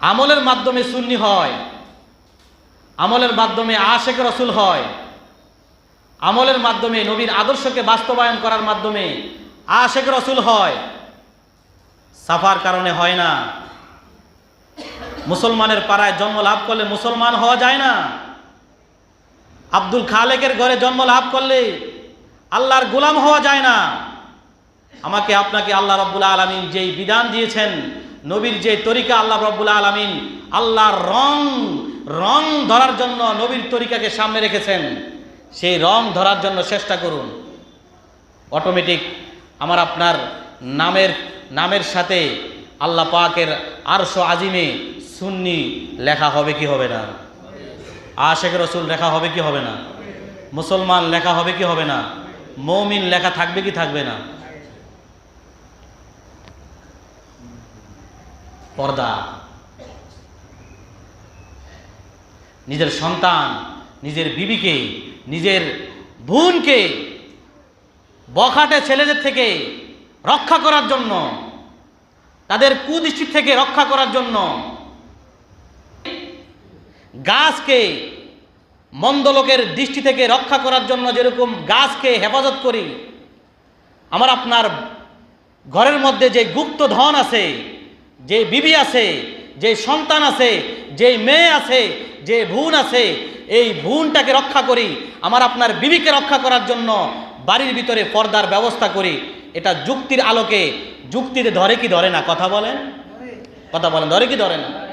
আমলের মাধ্যমে সুন্নি হয়, আমলের মাধ্যমে আশেখ রসুল হয়, আমলের মাধ্যমে নবীর আদর্শকে বাস্তবায়ন করার মাধ্যমে আশেখ রসুল হয়। সাফার কারণে হয় না। মুসলমানের পাড়ায় জন্ম লাভ করলে মুসলমান হওয়া যায় না। আব্দুল খালেকের ঘরে জন্ম লাভ করলে আল্লাহর গোলাম হওয়া যায় না। আমাকে, আপনাকে আল্লাহ রব্বুল আলমিন যেই বিধান দিয়েছেন নবীর যে তরিকা আল্লাহ রব্বুল আলমিন, আল্লাহর রং রং ধরার জন্য নবীর তরিকাকে সামনে রেখেছেন, সেই রং ধরার জন্য চেষ্টা করুন। অটোমেটিক আমার আপনার নামের নামের সাথে আল্লাহ পাকের আরশ আজিমে সুন্নি লেখা হবে কি হবে না? আশেখ রসুল লেখা হবে কি হবে না? মুসলমান লেখা হবে কি হবে না? মৌমিন লেখা থাকবে কি থাকবে না? পর্দা। নিজের সন্তান, নিজের বিবিকে, নিজের বোনকে বখাটে ছেলেদের থেকে রক্ষা করার জন্য, তাদের কুদৃষ্টি থেকে রক্ষা করার জন্য গাছকে, মন্দ লোকের দৃষ্টি থেকে রক্ষা করার জন্য যেরকম গাছকে হেফাজত করি, আমার আপনার ঘরের মধ্যে যে গুপ্ত ধন আছে যে বিবি আছে, যে সন্তান আছে, যে মেয়ে আছে, যে ভুন আছে, এই ভুনটাকে রক্ষা করি, আমার আপনার বিবিকে রক্ষা করার জন্য বাড়ির ভিতরে পর্দার ব্যবস্থা করি। এটা যুক্তির আলোকে, যুক্তিতে ধরে কি ধরে না? কথা বলেন। কথা বলেন, ধরে কি ধরে না?